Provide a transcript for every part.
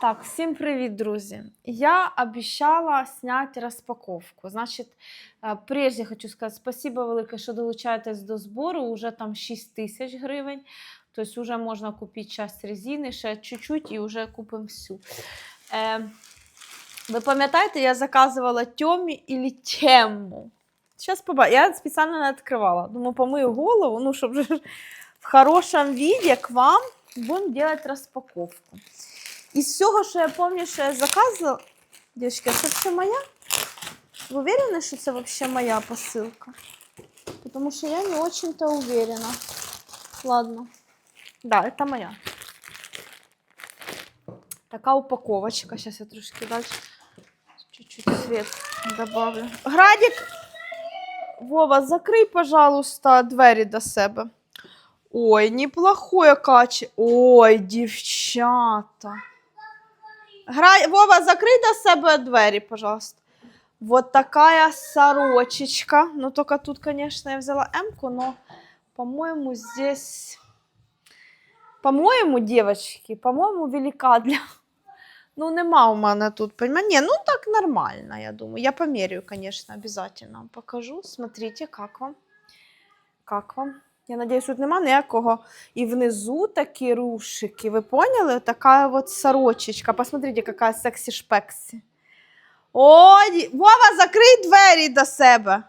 Так, всім привіт, друзі. Я обіцяла зняти розпаковку. Значить, е, прежде хочу сказати спасибо велике, що долучаєтесь до збору. Уже там 6 тисяч гривень. Тобто вже можна купити часть резини, ще чуть-чуть і вже купимо всю. Е, ви пам'ятаєте, я заказувала Тьомі і Тему. Зараз побачу. Я спеціально не відкривала. Думаю, помию голову, ну, щоб в хорошому віді к вам будемо робити розпаковку. Із всього, що я пам'ятаю, що я заказувала. Дівчатки, це все моя? Ви уверені, що це взагалі моя посилка? Тому що я не очень-то уверена. Ладно. Да, это моя. Така упаковочка. Сейчас я трошки дальше чуть-чуть свет добавлю. Градик! Вова, закрий, пожалуйста, двері до себе. Ой, неплохое каче. Ой, дівчата. Грай... Вова, закрий до себе двері, пожалуйста. Вот такая сорочечка. Ну, только тут, конечно, я взяла М-ку, но, по-моему, здесь... По-моєму, девочки, по-моєму, велика для. Ну, нема у мене тут, понимаете? Не, ну так нормально, я думаю. Я померяю, конечно, обязательно вам покажу. Смотрите, как вам. Как вам? Я надіюсь, тут нема ніякого. І внизу такі рушики. Ви поняли? Така от сорочечка. Посмотрите, яка сексі-шпексі. Ой, Вова, закрий двері до себе.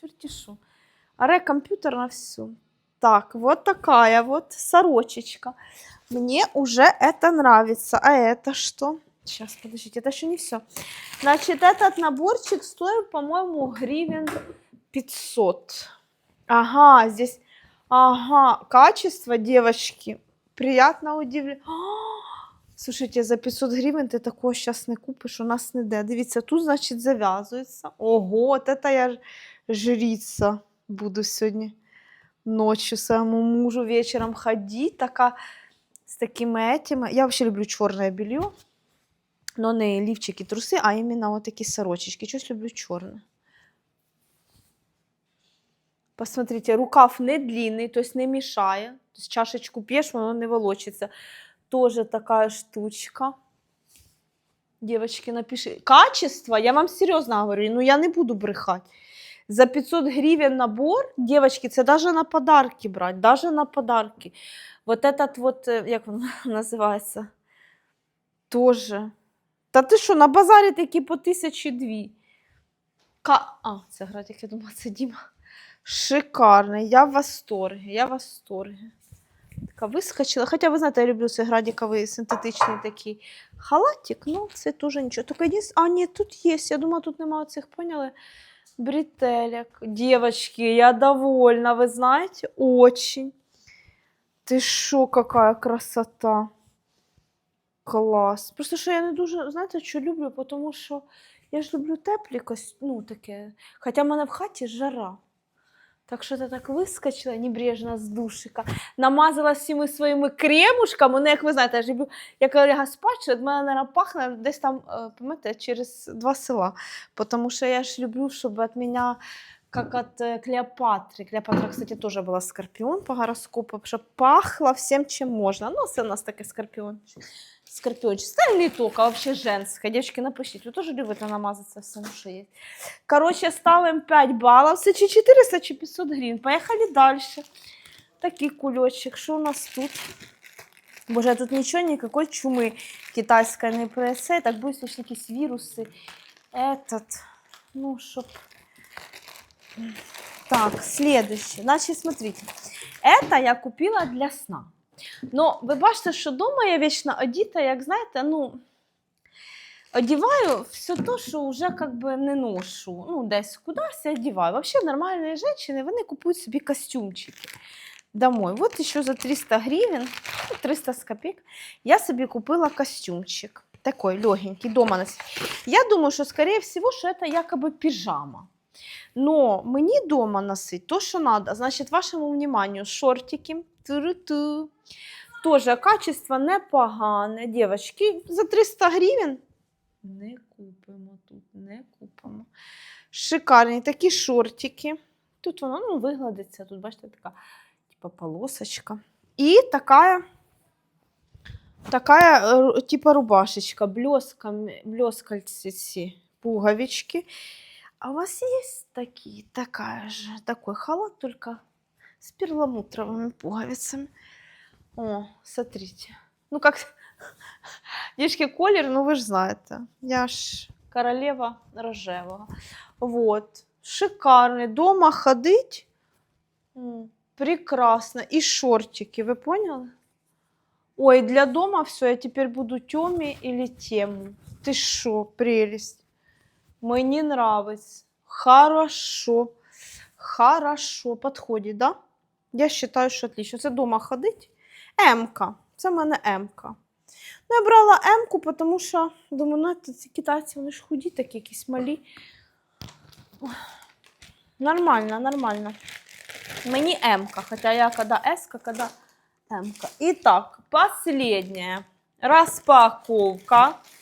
Чорті що. Аре комп'ютер на всю. Так, вот такая вот сорочечка. Мне уже это нравится. А это что? Сейчас, подождите, это еще не все. Значит, этот наборчик стоит, по-моему, гривен 500. Ага, здесь, ага, качество, девочки, приятно удивление. Слушайте, за 500 гривень ти такого зараз не купиш, у нас не де. Дивіться, тут, значить, зав'язується. Ого, от це я ж- жриця буду сьогодні ночью своему мужу вечером ходить, така, з такими этими. Я вообще люблю чорне белье, но не лівчики, труси, а іменно такі сорочечки. Щось люблю чорне. Посмотрите, рукав не длинний, то есть не мешає. То есть чашечку п'єш, воно не волочиться. Тоже такая штучка. Девочки, напиши. Качество, я вам серьезно говорю, ну я не буду брехать. За 500 гривен набор, девочки, це даже на подарки брать, даже на подарки. Вот этот вот, е, як він називається, тоже. Та ти що, на базарі такі по тисячі дві. Ка... А, це Градик, я думала, це Діма. Шикарний, я в восторгі, я в восторгі. Така вискочила. Хоча, ви знаєте, я люблю цей градіковий синтетичний такий халатик, ну це теж нічого. Тільки єдине... А, ні, тут є. Я думала, тут немає цих, поняли? Бретелек. Девочки, я довольна, вы знаете, очень. Ты шо, какая красота. Клас. Просто що я не дуже, знаєте, що люблю, тому що я ж люблю теплі костюми, ну таке. Хоча в мене в хаті жара. Так що ти так вискочила небрежно з душика, намазала всіми своїми кремушками. Ну, як ви знаєте, я ж люблю, я коли лягаю спати, від мене наверное, пахне десь там, е, пам'ятаєте, через два села. Потому что я ж люблю, чтобы от меня как от э, Клеопатры. Клеопатра, кстати, тоже была скорпион по гороскопу, чтобы пахло всем, чем можно. Ну, це у нас такой скорпион. Скорпиончик. Не только, а вообще женская. Девочки, напишите, вы тоже любите намазаться всем, что. Короче, ставим 5 баллов. Це чи 400, чи 500 гривен. Поехали дальше. Такий кульочек. Что у нас тут? Боже, тут ничего, никакой чумы китайской не принесе. Так будуть якісь віруси. Этот, ну, чтоб... Так, следующее. Значит, смотрите. Это я купила для сна. Но ви бачите, що дома я вічно одіта, як знаєте, ну, одіваю все то, що вже как би не ношу. Ну, десь кудись я одіваю. Вообще нормальні жінки, вони купують собі костюмчики домой. Вот еще за 300 гривен, ну, 300 с копеек, я себе купила костюмчик. Такой легенький, дома. Я думаю, что, скорее всего, что это якобы пижама. Но мені дома носить то, що надо. Значит, вашему вниманию шортики. Ту-ру-ту. Тоже качество непогане. Девочки, за 300 гривень не купимо тут, не купимо. Шикарні такі шортики. Тут воно ну, вигладиться. Тут, бачите, така типа полосочка. І така такая, э, ру- типа рубашечка, блескальцы ці, пуговички. А у вас есть такие, такая же, такой халат, только с перламутровыми пуговицами. О, смотрите. Ну, как... Девочки, колер, ну вы же знаете. Я ж королева рожевого. Вот. Шикарный. Дома ходить. Прекрасно. И шортики, вы поняли? Ой, для дома все, я теперь буду Тёме или Тему. Ты шо, прелесть. Мне нравится. Хорошо. Хорошо. Подходит, да? Я считаю, що отлично. Це дома ходить. М-ка. Це в мене М-ка. Ну, я брала М-ку, тому що думаю, ну, ці китайці, вони ж худі, такі якісь малі. Нормально, нормально. Мені М-ка, хоча я коли С-ка, коли М-ка. Итак, последняя распаковка. Що це?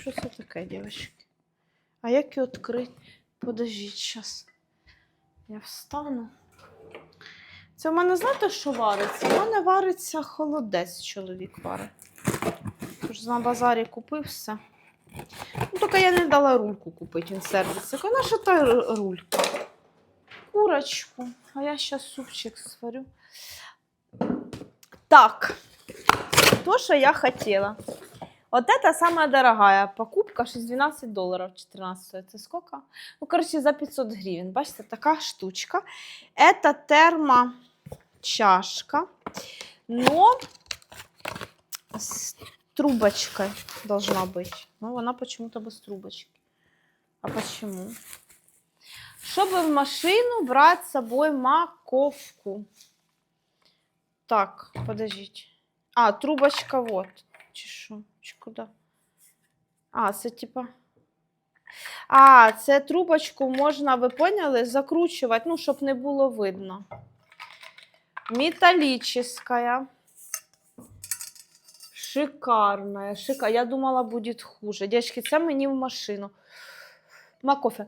Що це таке, дівчатки? А як її відкрити? Подождіть, зараз. Я встану. Це в мене, знаєте, що вариться? У мене вариться холодець, чоловік варить. Тож на базарі купив все. Ну, тільки я не дала рульку купити, він сердиться. Що та рулька? Курочку. А я зараз супчик сварю. Так, то, что я хотела. Вот это самая дорогая покупка, 6-12 долларов, 14 стоит. Это сколько? Ну, короче, за 500 гривен. Бачите, такая штучка. Это термочашка, но с трубочкой должна быть. Ну, она почему-то без трубочки. А почему? Чтобы в машину брать с собой маковку. Так, подождите. А, трубочка вот. Чи що? Чи куди? А, це типа. А, це трубочку можна, ви поняли, закручувати, ну, щоб не було видно. Металлическая. Шикарная, шикарная. Я думала, будет хуже. Девочки, це мені в машину. Макофе.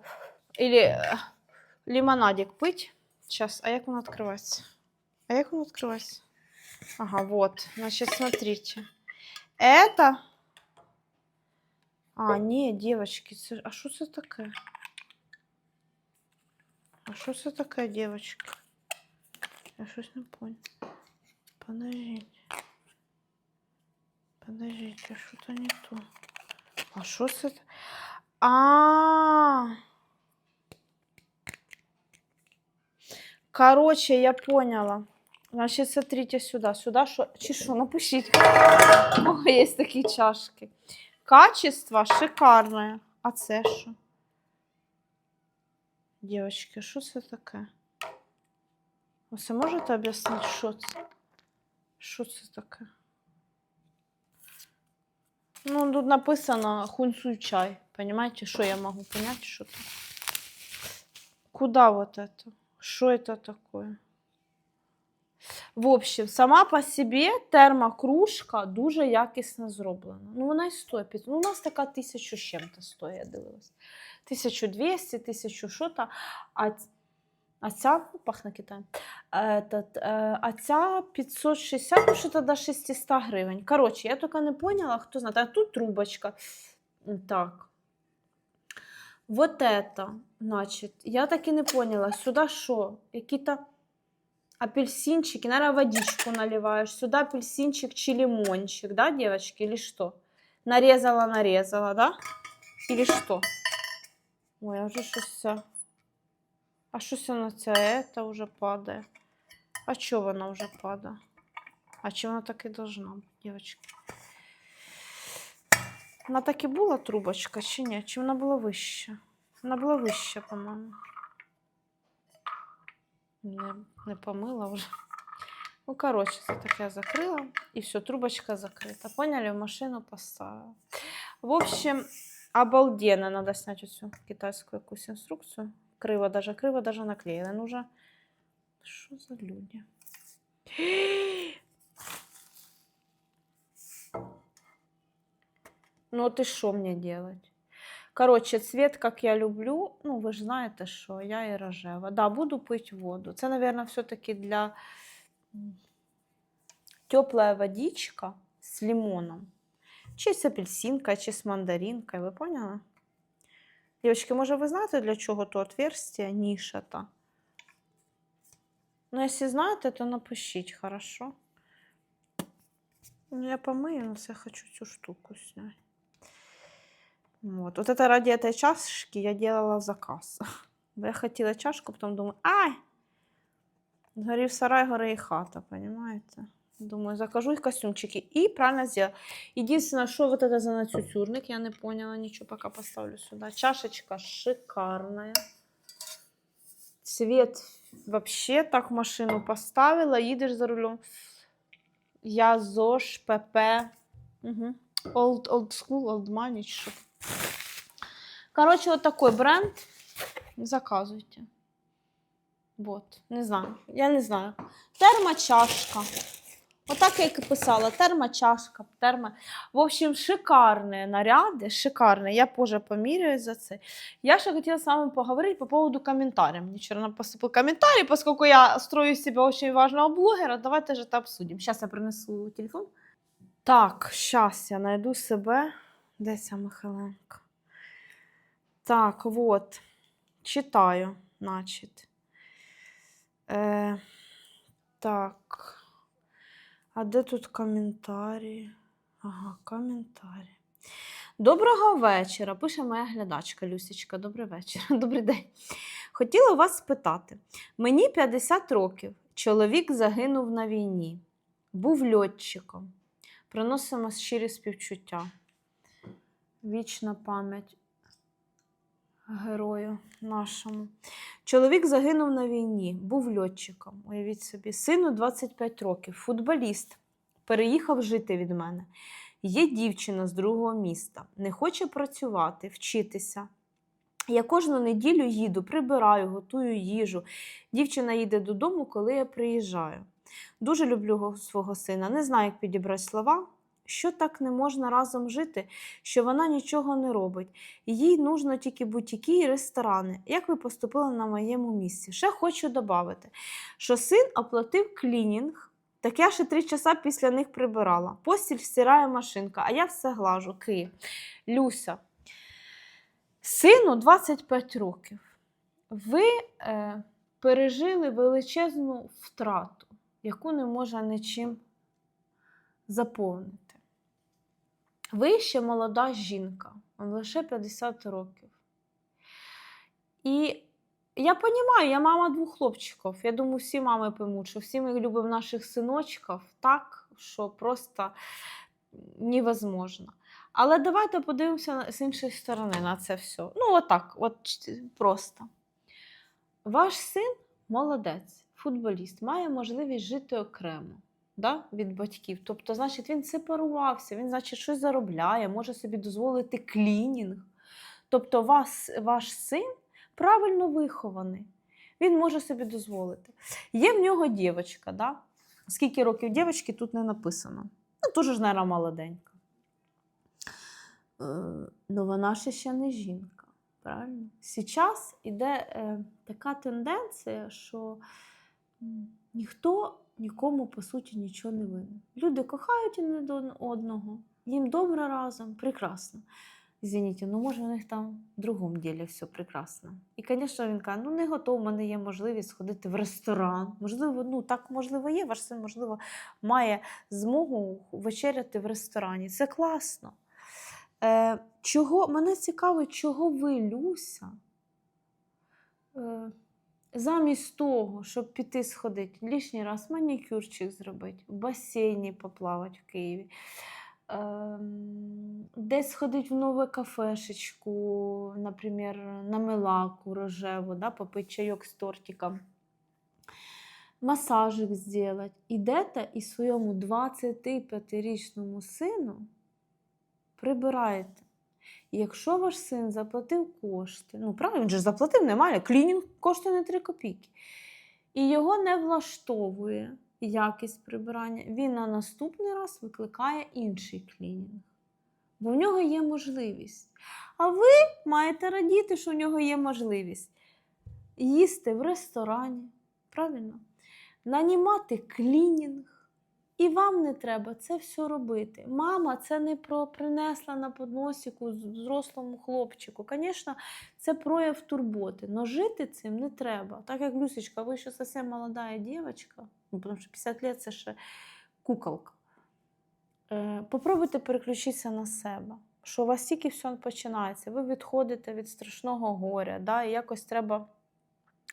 Или е, лимонадик пить. Сейчас, а як воно відкривається? А як воно відкривається? Ага, вот. Значит, смотрите. Это... А, не, девочки, а что это такое? А что это такое, девочки? Я что-то не понял. Подождите. Подождите, что-то не то. А что это? А, Короче, я поняла. Значит, смотрите сюда. Сюда что? Чешу, напишите. О, есть такие чашки. Качество шикарное. А це що? Девочки, що це таке? Ви це можете об'яснити, що це? Що це таке? Ну, тут написано хунцуй чай. Понимаете, что я могу понять, что это? Куда вот это? Что это такое? В общем, сама по собі термокружка дуже якісно зроблена. Ну, вона і стоїть. Ну, у нас така тисячу чим-то стоїть, я дивилась. 1200, 1000 що-то. А, а ця ну, пахне Китаєм. Е, а ця 560, ну, що-то до 600 гривень. Коротше, я тільки не поняла, хто знає. А тут трубочка. Так. Вот это, значит, я так и не поняла, сюда что? Какие-то апельсинчики, наверное, водичку наливаешь. Сюда апельсинчик чи лимончик, да, девочки, или что? Нарезала, нарезала, да? Или что? Ой, а вже щось це. А щось воно це, это уже падає. А чого вона вже падає? А чи вона так і должна бути, девочки? Вона так і була трубочка, чи ні? Чи вона була вища? Вона була вища, по-моєму. Не, не помила вже. Ну, коротше, це так я закрила. І все, трубочка закрита. Поняли? В машину поставила. В общем, обалденно. Надо снять цю китайську якусь інструкцію. Криво даже, криво даже наклеїли. Ну, вже... Що за люди? Ну, ты что мне делать? Короче, цвет, как я люблю, ну, ви ж знаєте, що я і рожева. Да, буду пити воду. Це, мабуть, все-таки для м, теплая водичка с лимоном. Чи з апельсинкою, чи з мандаринкою, ви поняли? Дівчатки, може, ви знаєте, для чого то отверстие, ніша та? Ну, якщо знаєте, то напишіть, хорошо? Ну, я помию, но я хочу цю штуку снять. Вот. вот это ради этой чашки я делала заказ. Бо Я хотіла чашку, потім думаю, ай! Горів сарай, гори і хата, понимаете? Думаю, закажу их костюмчики. И правильно сделала. Единственное, что вот это за нацюцюрник, я не поняла ничего, пока поставлю сюда. Чашечка шикарная. Цвет вообще так машину поставила, їдеш за рулем. Я ЗОЖ, ПП. Угу. Old, old school, old money. чи що. Короче, вот такой бренд. Заказуйте. Вот, не знаю. Я не знаю. Термочашка. Отак я як і писала, термочашка, термо. В общем, шикарні наряди, шикарні. Я позже поміряю за це. Я ще хотіла з вами поговорити по поводу комментариев. Мне вчера нам поступил комментарий, поскольку я строю себя очень важного блогера, давайте же это обсудим. Сейчас я принесу телефон. Так, сейчас я найду себе. Де ця Михайленко? Так, вот. Читаю, значить. Е, так. А де тут коментарі? Ага, коментарі. Доброго вечора, пише моя глядачка Люсічка. Добрий вечір. Добрий день. Хотіла вас спитати. Мені 50 років. Чоловік загинув на війні. Був льотчиком. Приносимо щирі співчуття. Вічна пам'ять герою нашому. Чоловік загинув на війні, був льотчиком. Уявіть собі, сину 25 років, футболіст. Переїхав жити від мене. Є дівчина з другого міста, не хоче працювати, вчитися. Я кожну неділю їду, прибираю, готую їжу. Дівчина їде додому, коли я приїжджаю. Дуже люблю свого сина, не знаю, як підібрати слова. Що так не можна разом жити, що вона нічого не робить. Їй нужно тільки бутіки і ресторани. Як ви поступили на моєму місці? Ще хочу додати, що син оплатив клінінг, так я ще три часа після них прибирала. Постіль стирає машинка, а я все глажу. Київ. Люся. Сину 25 років. Ви е, пережили величезну втрату, яку не можна нічим заповнити. Ви ще молода жінка, вам лише 50 років. І я розумію, я мама двох хлопчиків. Я думаю, всі мами поймуть, що всі ми любимо наших синочків так, що просто невозможно. Але давайте подивимося з іншої сторони на це все. Ну, отак, от просто. Ваш син молодець, футболіст, має можливість жити окремо да, від батьків. Тобто, значить, він сепарувався, він, значить, щось заробляє, може собі дозволити клінінг. Тобто, вас, ваш син правильно вихований. Він може собі дозволити. Є в нього дівчинка, да? скільки років дівчинки тут не написано. Ну, дуже ж, наверное, молоденька. Е, ну, вона ще ще не жінка. Правильно? Сейчас іде е, така тенденція, що ніхто нікому по суті нічого не винен. Люди кохають один од- одного, їм добре разом, прекрасно. Извините, ну може у них там в другому ділі все прекрасно. І, звісно, він каже, ну не готов, у мене є можливість сходити в ресторан. Можливо, ну так можливо є, ваш син, можливо, має змогу вечеряти в ресторані. Це класно. Е, чого, мене цікавить, чого ви, Люся, е, замість того, щоб піти сходити, лишній раз манікюрчик зробити, в басейні поплавати в Києві, ем, десь сходити в нову кафешечку, наприклад, на мелаку рожеву, да, попити чайок з тортиком, масажик зробити. Ідете і своєму 25-річному сину прибираєте. Якщо ваш син заплатив кошти, ну правильно, він же заплатив, немає, клінінг коштує не 3 копійки. І його не влаштовує якість прибирання, він на наступний раз викликає інший клінінг. Бо в нього є можливість. А ви маєте радіти, що в нього є можливість їсти в ресторані, правильно? Нанімати клінінг І вам не треба це все робити. Мама це не про принесла на подносику з- взрослому хлопчику. Звісно, це прояв турботи. Но жити цим не треба. Так як Люсечка, ви ще зовсім молода дівчинка, ну, тому що 50 років це ще куколка. Е, попробуйте переключитися на себе. Що у вас тільки все починається. Ви відходите від страшного горя, да, і якось треба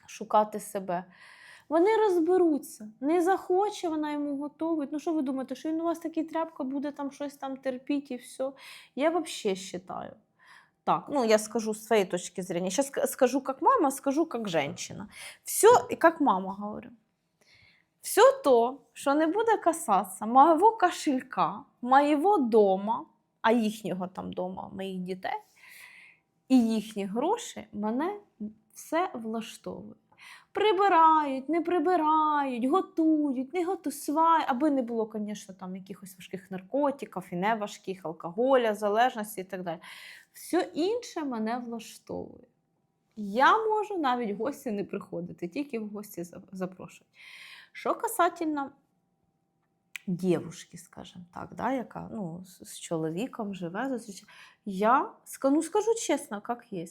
шукати себе. Вони розберуться. Не захоче вона йому готовить. Ну що ви думаєте, що він у вас такий тряпка буде там щось там терпіти і все? Я взагалі вважаю. Так, ну я скажу з своей точки зрения. Сейчас скажу как мама, скажу как женщина. Все, и как мама говорю. Все то, що не буде касатися моєго кошелька, моєго дома, а їхнього там дома, моїх дітей, і їхні гроші, мене все влаштовує. Прибирають, не прибирають, готують, не готують, аби не було, звісно, там якихось важких наркотиків і неважких, алкоголя, залежності і так далі. Все інше мене влаштовує. Я можу навіть в гості не приходити, тільки в гості запрошують. Що касательно дівушки, скажімо так, да, яка ну, з чоловіком живе, зустрічає. я ну, скажу чесно, як є.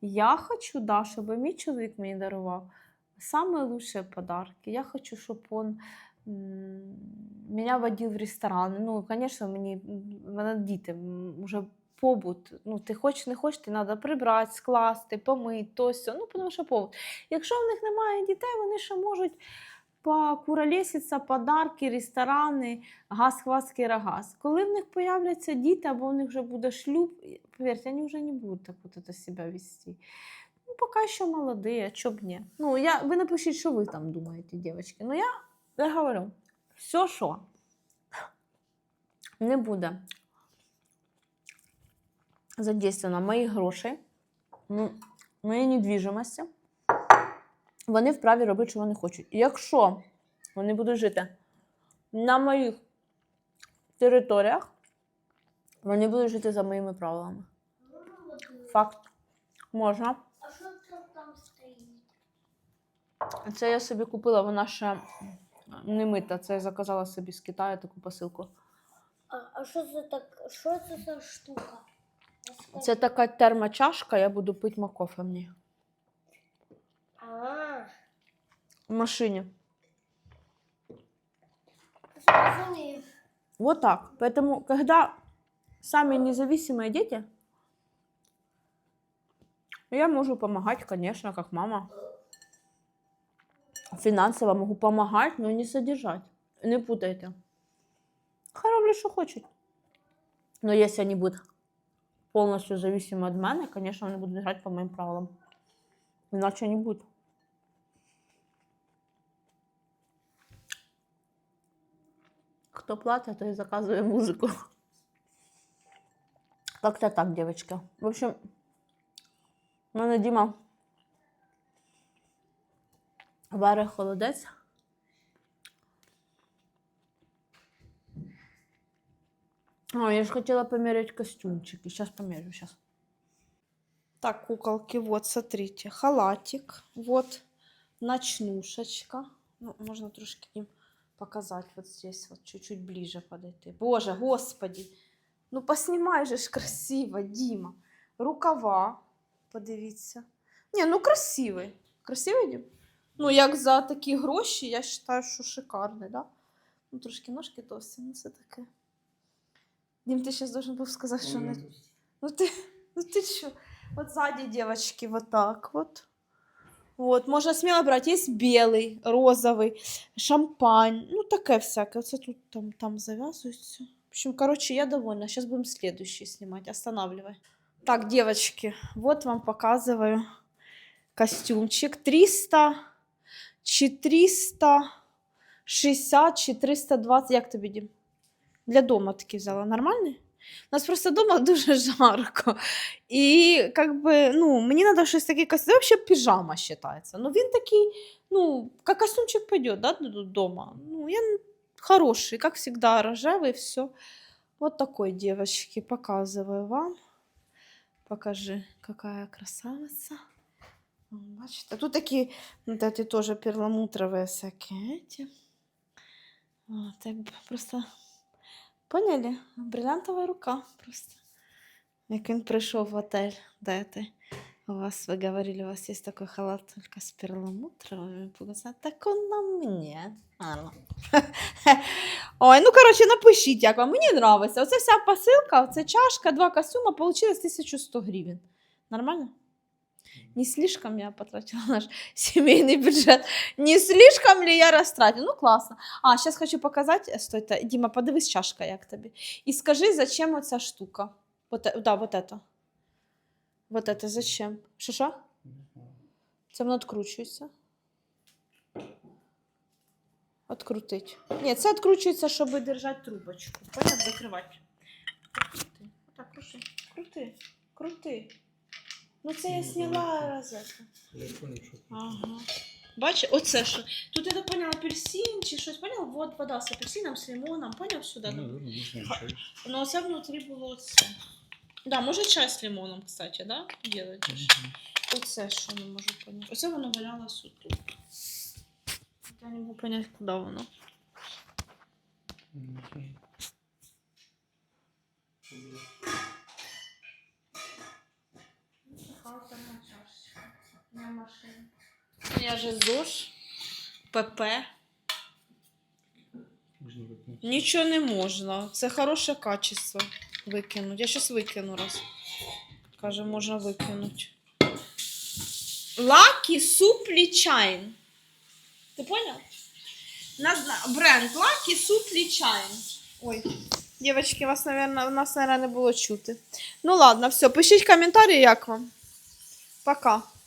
Я хочу, да, щоб мій чоловік мені дарував самые лучшие подарки. Я хочу, щоб он меня водил в ресторани. Ну, звісно, мені мене діти вже побут. Ну, ти хочеш, не хочеш, ти треба прибрати, скласти, помити, то сьо. Ну, тому що побут. Якщо в них немає дітей, вони ще можуть покуролеситься, подарки, ресторани, газ, хваст, рагаз. Коли в них появляться діти, або в них вже буде шлюб, повірте, вони вже не будуть так от себе вести. Ну, поки що молоді, а чо б ні. Ну, я, ви напишіть, що ви там думаєте, дівчатки. Ну, я, я говорю, все, що не буде задействовано моїх грошей, ну, моєї недвіжимості, вони вправі робити, що вони хочуть. Якщо вони будуть жити на моїх територіях, вони будуть жити за моїми правилами. Факт. Можна. А що це там стоїть? Це я собі купила, вона ще не мита. Це я заказала собі з Китаю таку посилку. А, а що це так? Що це за штука? Розкажи. Це така термочашка, я буду пити макофе ній. А, В машині. зрозумів. Вот так. Поэтому, когда сами независимые дети, я могу помогать, конечно, как мама Финансово могу помогать, но не содержать. Не путайте. Хай роблять, що хочуть. Но если они будут полностью зависимы от мене, конечно, они будут играть по моим правилам. Иначе не будет. Кто платит, то и заказывает музыку. Как-то так, девочки. В общем, в мене Діма варить холодець. О, я же хотела померять костюмчики. Сейчас померю, сейчас. Так, куколки, вот, смотрите. Халатик, вот, ночнушечка. Ну, можно трошки им показать вот здесь, вот чуть-чуть ближе подойти. Боже, господи. Ну, поснимай же ж красиво, Діма. Рукава, подивіться. Ні, ну красивий. Красивий, Дім? Ну, як за такі гроші, я вважаю, що шикарний, да? Ну, трошки ножки товсті, ну це таке. Дім, ти зараз должен був сказати, що не. Ну ти, ну ти що? Вот сзади девочки вот так вот. Вот, можно смело брать. Есть белый, розовый, шампань. Ну, таке всяке. Оце тут там, там завязывается. В общем, короче, я довольна. Сейчас будем следующий снимать. Останавливай. Так, девочки, вот вам показываю костюмчик. 300, 460, 420. Як тобі, Дім? Для дома такий взяла. Нормальний? У нас просто дома дуже жарко. І как би, ну, мені треба щось таке костюм. Це взагалі піжама вважається. Ну, він такий, ну, як костюмчик пойдет, да, дома. Ну, я хороший, как всегда, рожевый, все. Вот такой, девочки, показываю вам. Покажи, какая красавица. О, Бачите, тут такі, вот эти тоже перламутровые всякие эти. О, так б- просто поняли? Бриллиантова рука просто. Як він прийшов в отель, де ти? У вас, вы говорили, у вас есть такой халат только с перламутровыми пуговицами. Так он на мне. А, ну. Ой, ну коротше, напишіть, як вам. Мені подобається. Оце вся посилка, це чашка, два костюма, получилось 1100 гривень. Нормально? Не слишком я потратила наш семейный бюджет. Не слишком ли я растратила? Ну, классно. А, сейчас хочу показать. Стой, та- Дима, подивись чашка, як тобі. І скажи, зачем оця штука? Вот, е- да, вот это. Вот это зачем? Що що? Це воно відкручується. Открутить. Ні, це відкручується, щоб держати трубочку. Поняв? Закривати. Крути. Отак, крути. Крути. Крути. Ну це я зняла розетку. Я що. Ага. Бачиш, оце що. Тут я так поняла апельсин чи щось, поняла? Вот вода з апельсином, з лимоном, поняв сюди? Ну, Ну, чай. ну оце внутрі було оце. Да, може чай з лимоном, кстати, да? Делать. же. Оце що не можу поняти. Оце воно валялось тут. Я не можу поняти, куди воно. Мгм. Я же ЗОЖ, ПП. Нічого не можна. Це хороше качество викинути. Я зараз викину раз. Каже, можна викинути. Lucky Supply Chine. Ти? Назна... Бренд Lucky Supply Chine. Ой. Дівчатки, вас, наверное, нас, наверное, не було чути. Ну ладно, все, пишіть коментарі, як вам. Пока.